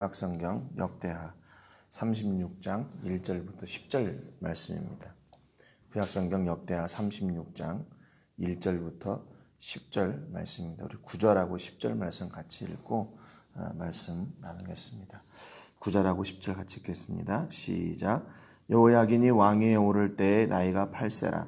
구약성경 역대하 36장 1절부터 10절 말씀입니다. 구약성경 역대하 36장 1절부터 10절 말씀입니다. 우리 9절하고 10절 말씀 같이 읽고 어, 말씀 나누겠습니다. 9절하고 10절 같이 읽겠습니다. 시작. 여호야긴이 왕위에 오를 때에 나이가 8세라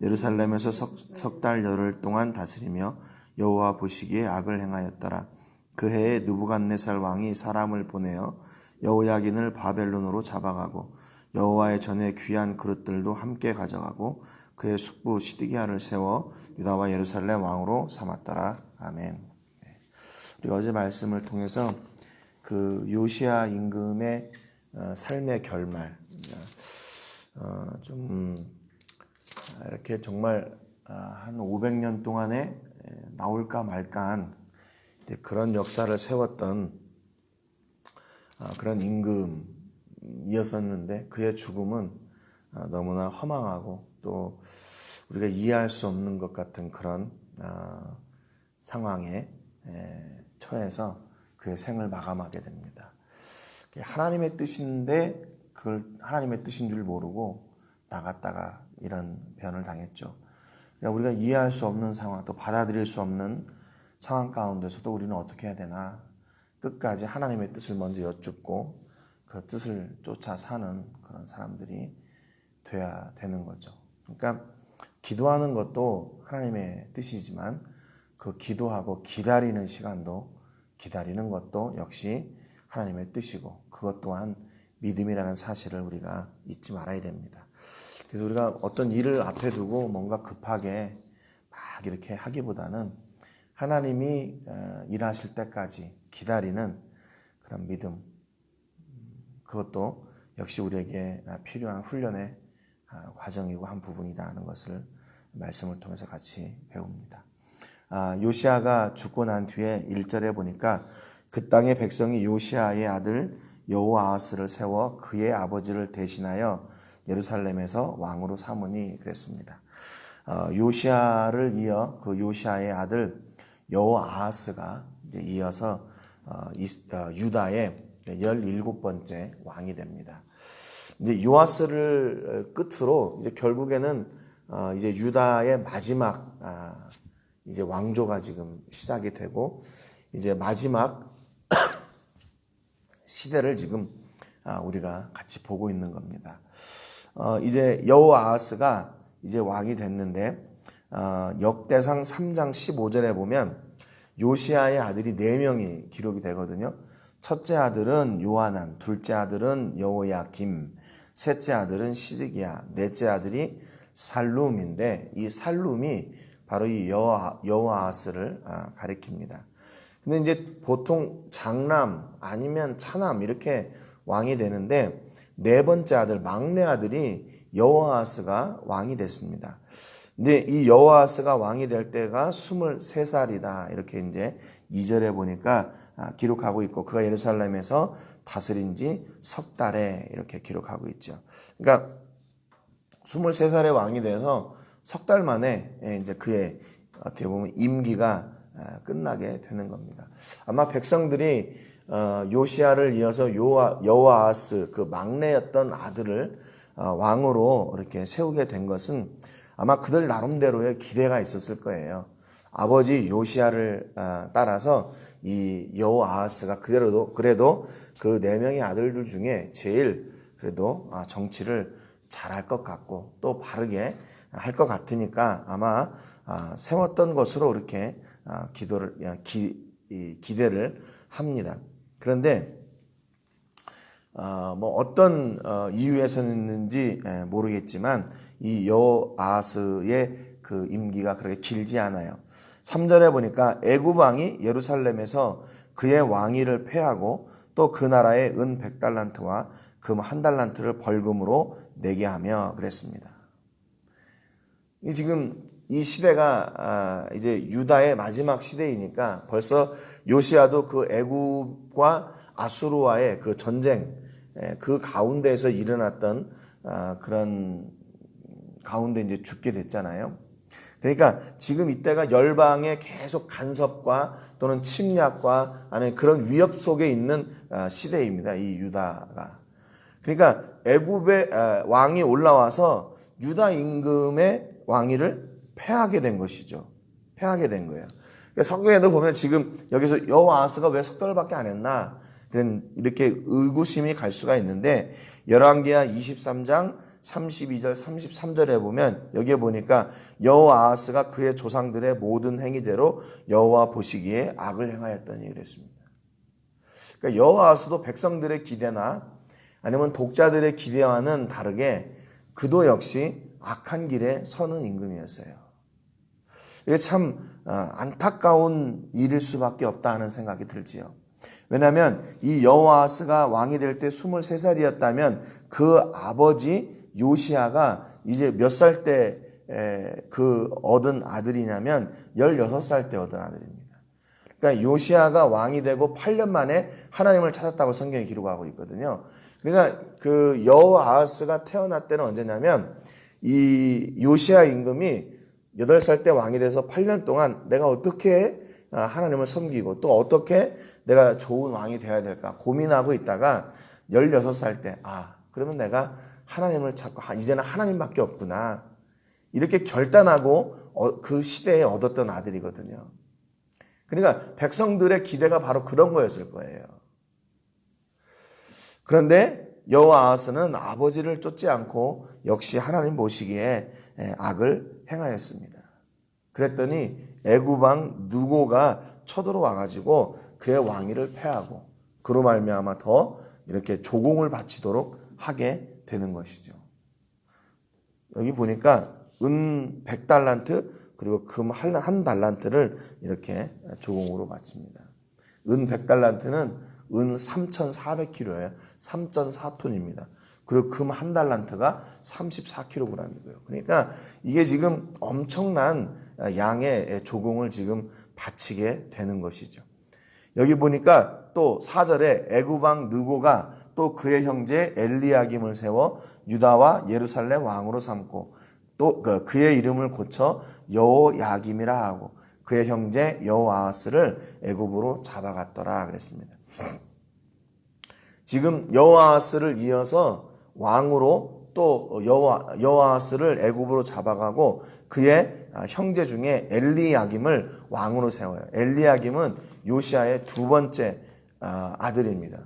예루살렘에서 석 달 열흘 동안 다스리며 여호와 보시기에 악을 행하였더라. 그 해에 느부갓네살 왕이 사람을 보내어 여호야긴을 바벨론으로 잡아가고 여호와의 전에 귀한 그릇들도 함께 가져가고 그의 숙부 시드기야를 세워 유다와 예루살렘 왕으로 삼았더라. 아멘. 네. 우리가 어제 말씀을 통해서 그 요시아 임금의 어, 삶의 결말, 어, 좀 이렇게 정말 아, 한 500년 동안에 나올까 말까한 그런 역사를 세웠던 아, 그런 임금이었었는데 그의 죽음은 아, 너무나 허망하고 또 우리가 이해할 수 없는 것 같은 그런 아, 상황에 처해서 그의 생을 마감하게 됩니다. 하나님의 뜻인데 그걸 하나님의 뜻인 줄 모르고 나갔다가 이런 변을 당했죠. 그러니까 우리가 이해할 수 없는 상황, 또 받아들일 수 없는 상황 가운데서도 우리는 어떻게 해야 되나? 끝까지 하나님의 뜻을 먼저 여쭙고 그 뜻을 쫓아 사는 그런 사람들이 돼야 되는 거죠. 그러니까 기도하는 것도 하나님의 뜻이지만 그 기도하고 기다리는 시간도 기다리는 것도 역시 하나님의 뜻이고 그것 또한 믿음이라는 사실을 우리가 잊지 말아야 됩니다. 그래서 우리가 어떤 일을 앞에 두고 뭔가 급하게 막 이렇게 하기보다는 하나님이 어, 일하실 때까지 기다리는 그런 믿음, 그것도 역시 우리에게 필요한 훈련의 아, 과정이고 한 부분이다 하는 것을 말씀을 통해서 같이 배웁니다. 아, 요시아가 죽고 난 뒤에 1절에 보니까 그 땅의 백성이 요시아의 아들 여호아하스를 세워 그의 아버지를 대신하여 예루살렘에서 왕으로 삼으니 그랬습니다. 어, 요시아를 이어 그 요시아의 아들 여호아하스가 이제 이어서 어, 어, 유다의 17번째 왕이 됩니다. 이제 요아스를 끝으로 이제 결국에는 어, 이제 유다의 마지막 아, 이제 왕조가 지금 시작이 되고 이제 마지막 시대를 지금 아, 우리가 같이 보고 있는 겁니다. 이제 여호아하스가 이제 왕이 됐는데 어, 역대상 3장 15절에 보면 요시아의 아들이 4명이 기록이 되거든요. 첫째 아들은 요하난, 둘째 아들은 여호야김, 셋째 아들은 시드기야, 넷째 아들이 살룸인데 이 살룸이 바로 이 여호아, 여호아스를 아, 가리킵니다. 근데 이제 보통 장남 아니면 차남 이렇게 왕이 되는데 네 번째 아들 막내 아들이 여호아스가 왕이 됐습니다. 근데 이 여호아스가 왕이 될 때가 23살이다. 이렇게 이제 2절에 보니까 아, 기록하고 있고 그가 예루살렘에서 다스린 지 석 달에 이렇게 기록하고 있죠. 그러니까 23살의 왕이 돼서 석 달 만에 예, 이제 그의 어떻게 보면 임기가 아, 끝나게 되는 겁니다. 아마 백성들이 어, 요시아를 이어서 여호아스 그 막내였던 아들을 어, 왕으로 이렇게 세우게 된 것은 아마 그들 나름대로의 기대가 있었을 거예요. 아버지 요시아를 아, 따라서 이 여호아하스가 그대로도 그래도 그 네 명의 아들들 중에 제일 그래도 아, 정치를 잘할 것 같고 또 바르게 할 것 같으니까 아마 아, 세웠던 것으로 이렇게 기도를 기, 기대를 합니다. 그런데 어, 뭐 어떤 어, 이유에서였는지 모르겠지만 이 여아스의 그 임기가 그렇게 길지 않아요. 3절에 보니까 애굽 왕이 예루살렘에서 그의 왕위를 폐하고 또 그 나라의 은 100달란트와 금 한 달란트를 벌금으로 내게 하며 그랬습니다. 이 지금 이 시대가 아, 이제 유다의 마지막 시대이니까 벌써 요시아도 그 애굽과 아수르와의 그 전쟁 그 가운데에서 일어났던 아, 그런 가운데 이제 죽게 됐잖아요. 그러니까 지금 이때가 열방의 계속 간섭과 또는 침략과 아니 그런 위협 속에 있는 아, 시대입니다. 이 유다가. 그러니까 애굽의 아, 왕이 올라와서 유다 임금의 왕위를 패하게 된 것이죠. 패하게 된 거예요. 그러니까 성경에도 보면 지금 여기서 여호와스가 왜 석달밖에 안 했나 그런 이렇게 의구심이 갈 수가 있는데 열왕기하 23장 32절 33절에 보면 여기에 보니까 여호아하스가 그의 조상들의 모든 행위대로 여호와 보시기에 악을 행하였더니 그랬습니다. 그러니까 여호아하스도 백성들의 기대나 아니면 독자들의 기대와는 다르게 그도 역시 악한 길에 서는 임금이었어요. 이게 참 아, 안타까운 일일 수밖에 없다 하는 생각이 들지요. 왜냐하면 이 여호아스가 왕이 될 때 23살이었다면 그 아버지 요시아가 이제 몇 살 때 그 얻은 아들이냐면 16살 때 얻은 아들입니다. 그러니까 요시아가 왕이 되고 8년 만에 하나님을 찾았다고 성경이 기록하고 있거든요. 그러니까 그 여호아스가 태어날 때는 언제냐면 이 요시아 임금이 8살 때 왕이 돼서 8년 동안 내가 어떻게 하나님을 섬기고 또 어떻게 내가 좋은 왕이 되어야 될까 고민하고 있다가 16살 때, 아, 그러면 내가 하나님을 찾고, 아, 이제는 하나님밖에 없구나. 이렇게 결단하고 어, 그 시대에 얻었던 아들이거든요. 그러니까 백성들의 기대가 바로 그런 거였을 거예요. 그런데 여호와 아하스는 아버지를 쫓지 않고 역시 하나님 보시기에 악을 행하였습니다. 그랬더니 애굽왕 누고가 쳐들어와 가지고 그의 왕위를 패하고 그로 말미암아 더 이렇게 조공을 바치도록 하게 되는 것이죠. 여기 보니까 은 100달란트 그리고 금 한 달란트를 이렇게 조공으로 바칩니다. 은 100달란트는 은 3,400kg예요. 3.4톤입니다. 그리고 금 한 달란트가 34kg이고요. 그러니까 이게 지금 엄청난 양의 조공을 지금 바치게 되는 것이죠. 여기 보니까 또 4절에 애구방 느고가 또 그의 형제 엘리야김을 세워 유다와 예루살렘 왕으로 삼고 또그 그의 이름을 고쳐 여호야김이라 하고 그의 형제 여호아스를 애굽으로 잡아갔더라 그랬습니다. 지금 여호아스를 이어서 왕으로 또 여호와 여호아스를 애굽으로 잡아가고 그의 형제 중에 엘리야김을 왕으로 세워요. 엘리야김은 요시아의 두 번째 아, 아들입니다.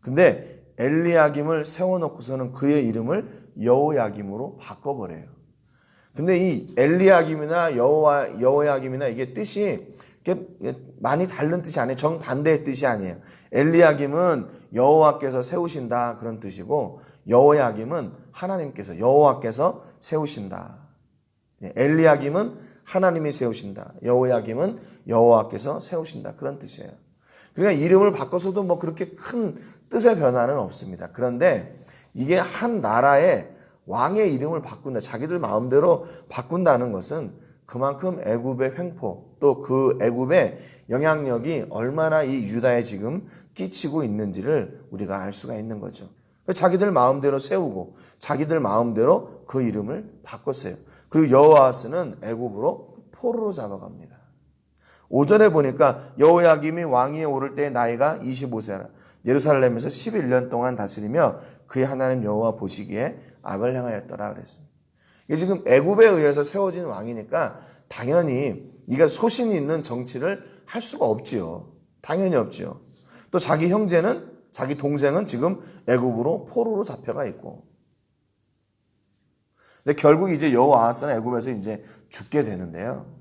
근데 엘리야김을 세워놓고서는 그의 이름을 여호야김으로 바꿔버려요. 근데 이 엘리야김이나 여호와 여호야김이나 이게 뜻이 많이 다른 뜻이 아니에요. 정반대의 뜻이 아니에요. 엘리야김은 여호와께서 세우신다 그런 뜻이고 여호야김은 하나님께서 여호와께서 세우신다. 예, 엘리야김은 하나님이 세우신다. 여호야김은 여호와께서 세우신다 그런 뜻이에요. 그러니까 이름을 바꿔서도 뭐 그렇게 큰 뜻의 변화는 없습니다. 그런데 이게 한 나라의 왕의 이름을 바꾼다. 자기들 마음대로 바꾼다는 것은 그만큼 애굽의 횡포 또 그 애굽의 영향력이 얼마나 이 유다에 지금 끼치고 있는지를 우리가 알 수가 있는 거죠. 자기들 마음대로 세우고 자기들 마음대로 그 이름을 바꿨어요. 그리고 여호와스는 애굽으로 포로로 잡아갑니다. 오전에 보니까 여호야김이 왕위에 오를 때 나이가 25세라 예루살렘에서 11년 동안 다스리며 그의 하나님 여호와 보시기에 악을 행하였더라 그랬습니다. 이게 지금 애굽에 의해서 세워진 왕이니까 당연히 이가 소신이 있는 정치를 할 수가 없지요. 당연히 없지요. 또 자기 형제는 자기 동생은 지금 애굽으로 포로로 잡혀가 있고. 근데 결국 이제 여호아하스는 애굽에서 이제 죽게 되는데요.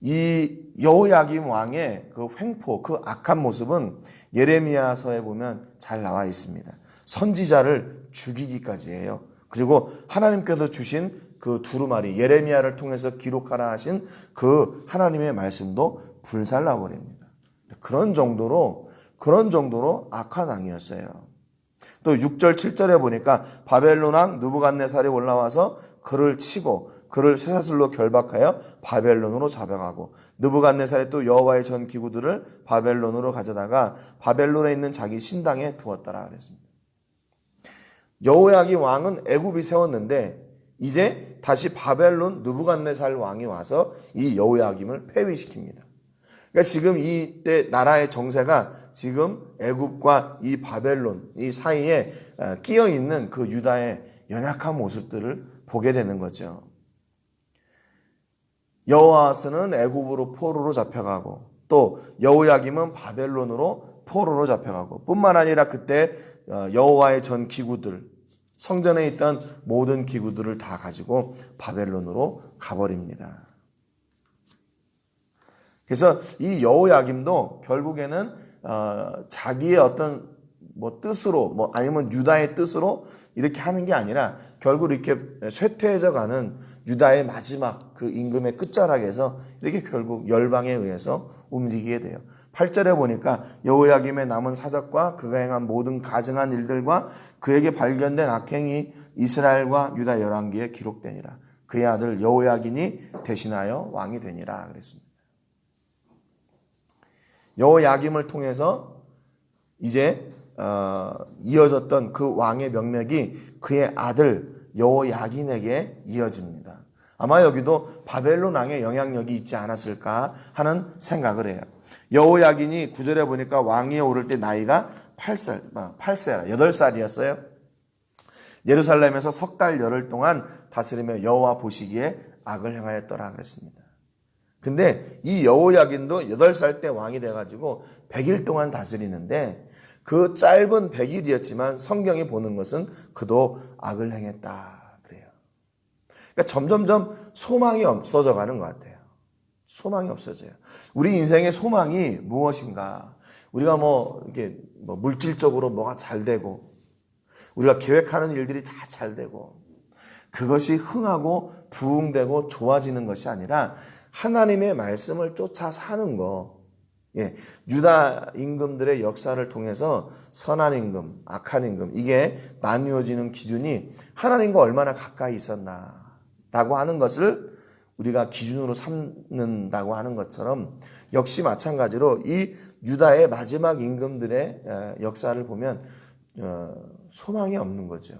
이 여호야김 왕의 그 횡포, 그 악한 모습은 예레미야서에 보면 잘 나와 있습니다. 선지자를 죽이기까지 해요. 그리고 하나님께서 주신 그 두루마리 예레미야를 통해서 기록하라 하신 그 하나님의 말씀도 불살라 버립니다. 그런 정도로 그런 정도로 악한 왕이었어요. 또 6절 7절에 보니까 바벨론 왕 누부갓네살이 올라와서 그를 치고 그를 쇠사슬로 결박하여 바벨론으로 잡아가고 느부갓네살이 또 여호와의 전 기구들을 바벨론으로 가져다가 바벨론에 있는 자기 신당에 두었더라 그랬습니다. 여호야긴 왕은 애굽이 세웠는데 이제 다시 바벨론 느부갓네살 왕이 와서 이 여호야김을 폐위시킵니다. 그러니까 지금 이때 나라의 정세가 지금 애굽과 이 바벨론 이 사이에 어, 끼어 있는 그 유다의 연약한 모습들을 보게 되는 거죠. 여호아스는 애굽으로 포로로 잡혀가고 또 여호야김은 바벨론으로 포로로 잡혀가고 뿐만 아니라 그때 어, 여호와의 전 기구들 성전에 있던 모든 기구들을 다 가지고 바벨론으로 가버립니다. 그래서 이 여호야김도 결국에는 어, 자기의 어떤 뭐 뜻으로 뭐 아니면 유다의 뜻으로 이렇게 하는 게 아니라 결국 이렇게 쇠퇴해져 가는 유다의 마지막 그 임금의 끝자락에서 이렇게 결국 열방에 의해서 움직이게 돼요. 8절에 보니까 여호야김의 남은 사적과 그가 행한 모든 가증한 일들과 그에게 발견된 악행이 이스라엘과 유다 열왕기에 기록되니라. 그의 아들 여호야긴이 대신하여 왕이 되니라 그랬습니다. 여호야김을 통해서 이제 어, 이어졌던 그 왕의 명맥이 그의 아들 여호야긴에게 이어집니다. 아마 여기도 바벨론 왕의 영향력이 있지 않았을까 하는 생각을 해요. 여호야긴이 구절에 보니까 왕위에 오를 때 나이가 8살, 8세라, 8살이었어요. 예루살렘에서 석 달 열흘 동안 다스리며 여호와 보시기에 악을 행하였더라 그랬습니다. 근데 이 여호야긴도 8살 때 왕이 돼가지고 100일 동안 다스리는데 그 짧은 100일이었지만 성경이 보는 것은 그도 악을 행했다. 그래요. 그러니까 점점점 소망이 없어져 가는 것 같아요. 소망이 없어져요. 우리 인생의 소망이 무엇인가? 우리가 뭐, 이렇게 뭐 물질적으로 뭐가 잘 되고, 우리가 계획하는 일들이 다 잘 되고, 그것이 흥하고 부흥되고 좋아지는 것이 아니라 하나님의 말씀을 쫓아 사는 거, 예, 유다 임금들의 역사를 통해서 선한 임금, 악한 임금 이게 나뉘어지는 기준이 하나님과 얼마나 가까이 있었나라고 하는 것을 우리가 기준으로 삼는다고 하는 것처럼 역시 마찬가지로 이 유다의 마지막 임금들의 역사를 보면 어, 소망이 없는 거죠.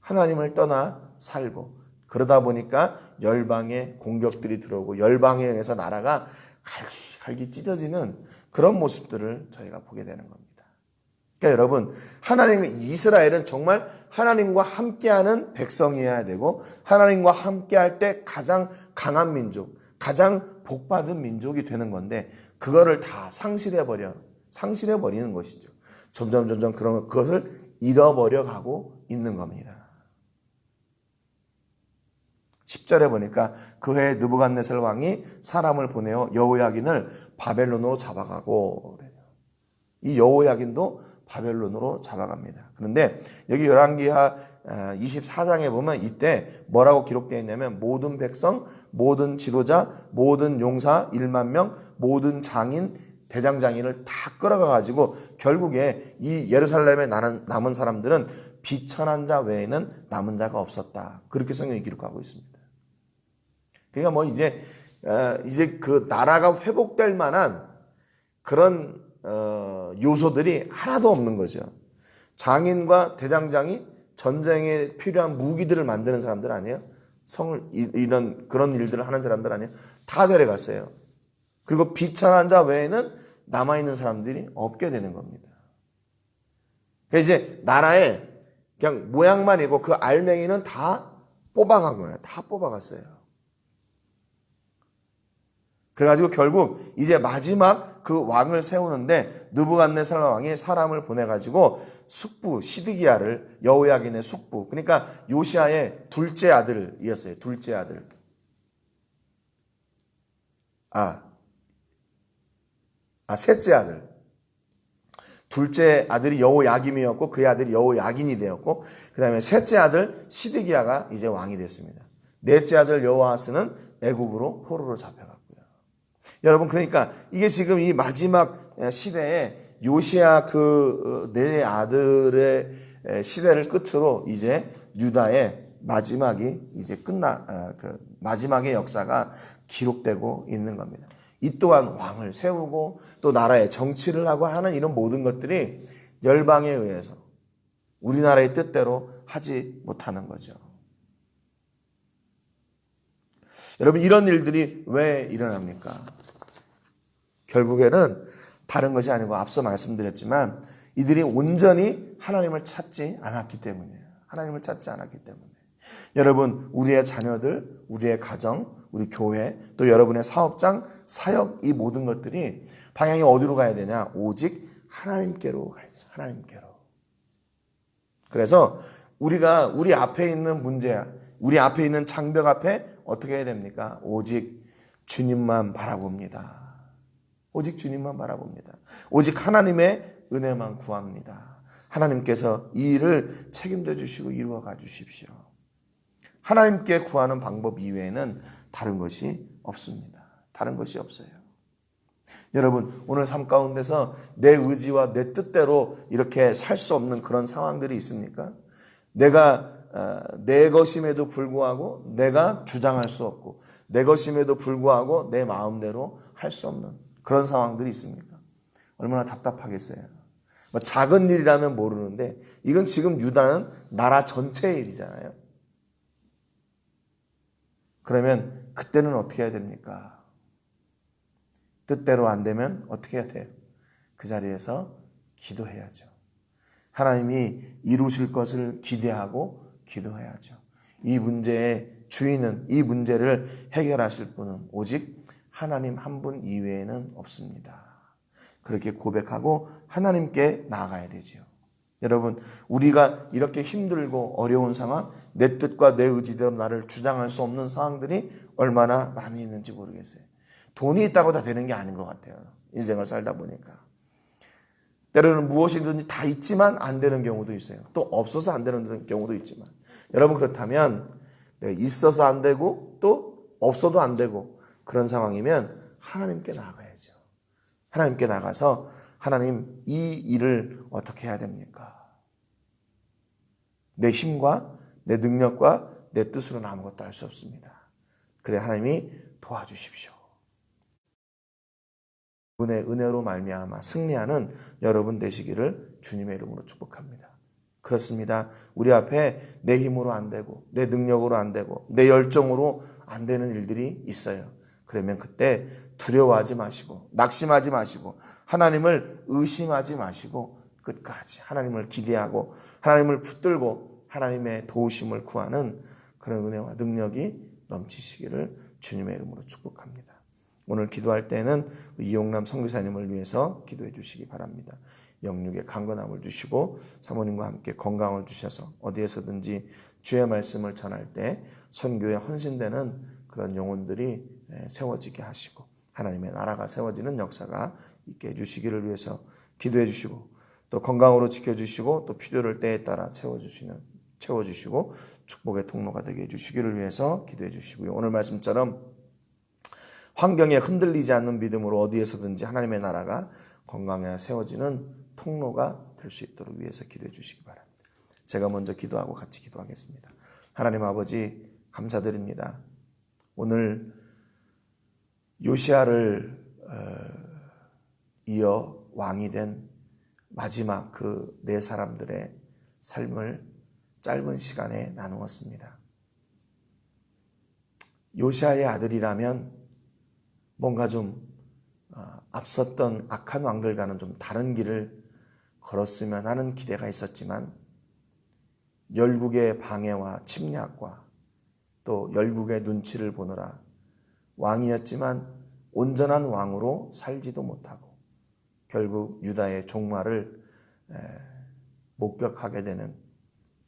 하나님을 떠나 살고 그러다 보니까 열방의 공격들이 들어오고 열방에 의해서 나라가 갈기 갈기 찢어지는 그런 모습들을 저희가 보게 되는 겁니다. 그러니까 여러분, 하나님, 이스라엘은 정말 하나님과 함께하는 백성이어야 되고, 하나님과 함께할 때 가장 강한 민족, 가장 복받은 민족이 되는 건데, 그거를 다 상실해 버려, 상실해 버리는 것이죠. 점점, 점점 그런, 그것을 잃어버려 가고 있는 겁니다. 10절에 보니까 그해 느부갓네살 왕이 사람을 보내어 여호야긴을 바벨론으로 잡아가고 이 여호야긴도 바벨론으로 잡아갑니다. 그런데 여기 열왕기하 24장에 보면 이때 뭐라고 기록되어 있냐면 모든 백성, 모든 지도자, 모든 용사 1만 명, 모든 장인, 대장장이를 다 끌어가 가지고 결국에 이 예루살렘에 남은 사람들은 비천한 자 외에는 남은 자가 없었다. 그렇게 성경이 기록하고 있습니다. 그러니까 뭐 이제 어, 이제 그 나라가 회복될 만한 그런 어, 요소들이 하나도 없는 거죠. 장인과 대장장이 전쟁에 필요한 무기들을 만드는 사람들 아니에요? 성을 이런 그런 일들을 하는 사람들 아니에요? 다 데려갔어요. 그리고 비천한 자 외에는 남아 있는 사람들이 없게 되는 겁니다. 그러니까 이제 나라에 그냥 모양만 이고 그 알맹이는 다 뽑아간 거예요. 다 뽑아갔어요. 그래가지고 결국 이제 마지막 그 왕을 세우는데 느부갓네살 왕이 사람을 보내가지고 숙부 시드기야를 여호야긴의 숙부 그러니까 요시아의 둘째 아들이었어요. 둘째 아들. 아, 아 셋째 아들. 둘째 아들이 여호야김이었고 그의 아들이 여호야긴이 되었고 그 다음에 셋째 아들 시드기야가 이제 왕이 됐습니다. 넷째 아들 여호아스는 애굽으로 포로로 잡혀가. 여러분 그러니까 이게 지금 이 마지막 시대에 요시아 그네 아들의 시대를 끝으로 이제 유다의 마지막이 이제 끝나 아, 그 마지막의 역사가 기록되고 있는 겁니다. 이 또한 왕을 세우고 또 나라의 정치를 하고 하는 이런 모든 것들이 열방에 의해서 우리나라의 뜻대로 하지 못하는 거죠. 여러분 이런 일들이 왜 일어납니까? 결국에는 다른 것이 아니고 앞서 말씀드렸지만 이들이 온전히 하나님을 찾지 않았기 때문이에요. 하나님을 찾지 않았기 때문에. 여러분, 우리의 자녀들, 우리의 가정, 우리 교회, 또 여러분의 사업장, 사역 이 모든 것들이 방향이 어디로 가야 되냐? 오직 하나님께로 가야 돼요. 하나님께로. 그래서 우리가 우리 앞에 있는 문제, 우리 앞에 있는 장벽 앞에 어떻게 해야 됩니까? 오직 주님만 바라봅니다. 오직 주님만 바라봅니다. 오직 하나님의 은혜만 구합니다. 하나님께서 이 일을 책임져 주시고 이루어 가 주십시오. 하나님께 구하는 방법 이외에는 다른 것이 없습니다. 다른 것이 없어요. 여러분, 오늘 삶 가운데서 내 의지와 내 뜻대로 이렇게 살 수 없는 그런 상황들이 있습니까? 내가 어, 내 것임에도 불구하고 내가 주장할 수 없고 내 것임에도 불구하고 내 마음대로 할 수 없는 그런 상황들이 있습니까? 얼마나 답답하겠어요. 뭐 작은 일이라면 모르는데 이건 지금 유다는 나라 전체의 일이잖아요. 그러면 그때는 어떻게 해야 됩니까? 뜻대로 안 되면 어떻게 해야 돼요? 그 자리에서 기도해야죠. 하나님이 이루실 것을 기대하고 기도해야죠. 이 문제의 주인은 이 문제를 해결하실 분은 오직 하나님 한 분 이외에는 없습니다. 그렇게 고백하고 하나님께 나아가야 되죠. 여러분, 우리가 이렇게 힘들고 어려운 상황, 내 뜻과 내 의지대로 나를 주장할 수 없는 상황들이 얼마나 많이 있는지 모르겠어요. 돈이 있다고 다 되는 게 아닌 것 같아요. 인생을 살다 보니까. 때로는 무엇이든지 다 있지만 안 되는 경우도 있어요. 또 없어서 안 되는 경우도 있지만. 여러분, 그렇다면 네, 있어서 안 되고 또 없어도 안 되고 그런 상황이면 하나님께 나아가야죠. 하나님께 나가서 하나님 이 일을 어떻게 해야 됩니까? 내 힘과 내 능력과 내 뜻으로는 아무것도 할 수 없습니다. 그래 하나님이 도와주십시오. 은혜 은혜로 말미암아 승리하는 여러분 되시기를 주님의 이름으로 축복합니다. 그렇습니다. 우리 앞에 내 힘으로 안 되고 내 능력으로 안 되고 내 열정으로 안 되는 일들이 있어요. 그러면 그때 두려워하지 마시고 낙심하지 마시고 하나님을 의심하지 마시고 끝까지 하나님을 기대하고 하나님을 붙들고 하나님의 도우심을 구하는 그런 은혜와 능력이 넘치시기를 주님의 이름으로 축복합니다. 오늘 기도할 때는 이용남 선교사님을 위해서 기도해 주시기 바랍니다. 영육의 강건함을 주시고 사모님과 함께 건강을 주셔서 어디에서든지 주의 말씀을 전할 때 선교에 헌신되는 그런 영혼들이 세워지게 하시고 하나님의 나라가 세워지는 역사가 있게 해주시기를 위해서 기도해 주시고 또 건강으로 지켜주시고 또 필요를 때에 따라 채워주시는 채워주시고 축복의 통로가 되게 해주시기를 위해서 기도해 주시고요. 오늘 말씀처럼 환경에 흔들리지 않는 믿음으로 어디에서든지 하나님의 나라가 건강에 세워지는 통로가 될 수 있도록 위해서 기도해 주시기 바랍니다. 제가 먼저 기도하고 같이 기도하겠습니다. 하나님 아버지 감사드립니다. 오늘 요시아를 어, 이어 왕이 된 마지막 그 네 사람들의 삶을 짧은 시간에 나누었습니다. 요시아의 아들이라면 뭔가 좀 어, 앞섰던 악한 왕들과는 좀 다른 길을 걸었으면 하는 기대가 있었지만 열국의 방해와 침략과 또 열국의 눈치를 보느라 왕이었지만 온전한 왕으로 살지도 못하고 결국 유다의 종말을 목격하게 되는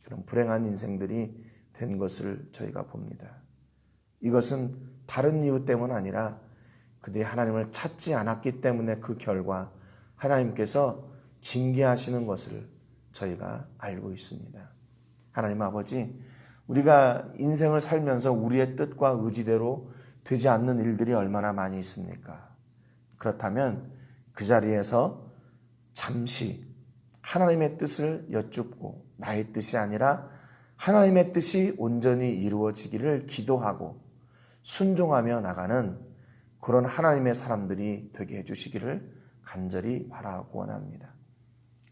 그런 불행한 인생들이 된 것을 저희가 봅니다. 이것은 다른 이유 때문 아니라 그들이 하나님을 찾지 않았기 때문에 그 결과 하나님께서 징계하시는 것을 저희가 알고 있습니다. 하나님 아버지, 우리가 인생을 살면서 우리의 뜻과 의지대로 되지 않는 일들이 얼마나 많이 있습니까? 그렇다면 그 자리에서 잠시 하나님의 뜻을 여쭙고 나의 뜻이 아니라 하나님의 뜻이 온전히 이루어지기를 기도하고 순종하며 나가는 그런 하나님의 사람들이 되게 해주시기를 간절히 바라고 원합니다.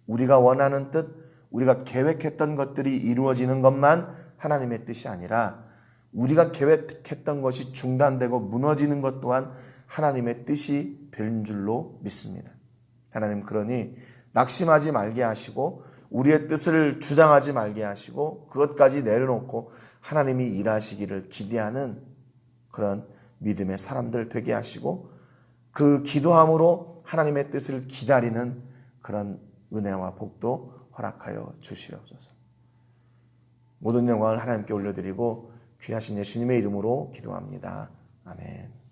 우리가 원하는 뜻, 우리가 계획했던 것들이 이루어지는 것만 하나님의 뜻이 아니라 우리가 계획했던 것이 중단되고 무너지는 것 또한 하나님의 뜻이 된 줄로 믿습니다. 하나님 그러니 낙심하지 말게 하시고 우리의 뜻을 주장하지 말게 하시고 그것까지 내려놓고 하나님이 일하시기를 기대하는 그런 믿음의 사람들 되게 하시고 그 기도함으로 하나님의 뜻을 기다리는 그런 은혜와 복도 허락하여 주시옵소서. 모든 영광을 하나님께 올려드리고 귀하신 예수님의 이름으로 기도합니다. 아멘.